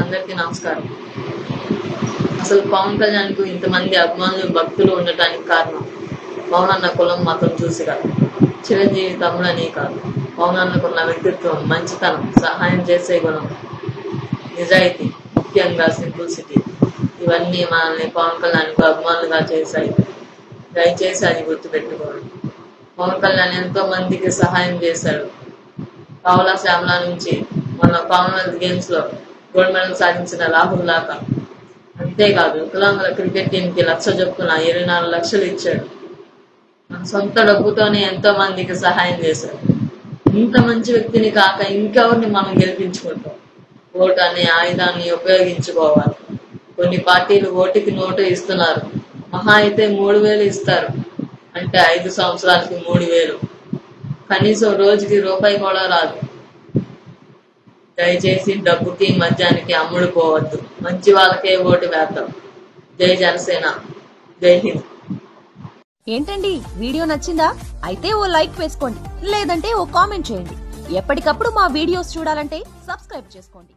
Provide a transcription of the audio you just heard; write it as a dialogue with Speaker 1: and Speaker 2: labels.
Speaker 1: అందరికీ నమస్కారం. అసలు పవన్ కళ్యాణ్కు ఇంతమంది అభిమానులు భక్తులు ఉండటానికి కారణం మౌనన్న కులం మతం చూసి కాదు చిరంజీవి తమ్ముడని కాదు. మౌనన్నకున్న వ్యక్తిత్వం మంచితనం సహాయం చేసే గుణం నిజాయితీ ముఖ్యంగా సింపుల్ సిటీ ఇవన్నీ మనల్ని పవన్ కళ్యాణ్కు అభిమానులుగా చేశాయి. దయచేసి అది గుర్తుపెట్టుకోండి. పవన్ కళ్యాణ్ ఎంతో మందికి సహాయం చేశాడు. పావుల శ్యామల నుంచి మన కామన్వెల్త్ గేమ్స్లో గోల్డ్ మెడల్ సాధించిన రాహుల్ దాకా. అంతేకాదు వికలాంగుల క్రికెట్ టీం కి లక్ష చొప్పున ఇరవై నాలుగు లక్షలు ఇచ్చాడు. మన సొంత డబ్బుతోనే ఎంతో మందికి సహాయం చేశాడు. ఇంత మంచి వ్యక్తిని కాక ఇంకెవరిని మనం గెలిపించుకుంటాం? ఓటు అనే ఆయుధాన్ని ఉపయోగించుకోవాలి. కొన్ని పార్టీలు ఓటుకి నోటు ఇస్తున్నారు. మహా అయితే మూడు వేలు ఇస్తారు. అంటే ఐదు సంవత్సరాలకి మూడు వేలు. కనీసం రోజుకి రూపాయి కూడా రాదు. దయచేసి డబ్బుకి మద్యానికి అమ్ముడు పోవద్దు. మంచి వాళ్ళకే ఓటు వేద్దాం. జై జనసేన. జై హింద్.
Speaker 2: ఏంటండి? వీడియో నచ్చిందా? అయితే ఓ లైక్ వేసుకోండి. లేదంటే ఓ కామెంట్ చేయండి. ఎప్పటికప్పుడు మా వీడియోస్ చూడాలంటే సబ్స్క్రైబ్ చేసుకోండి.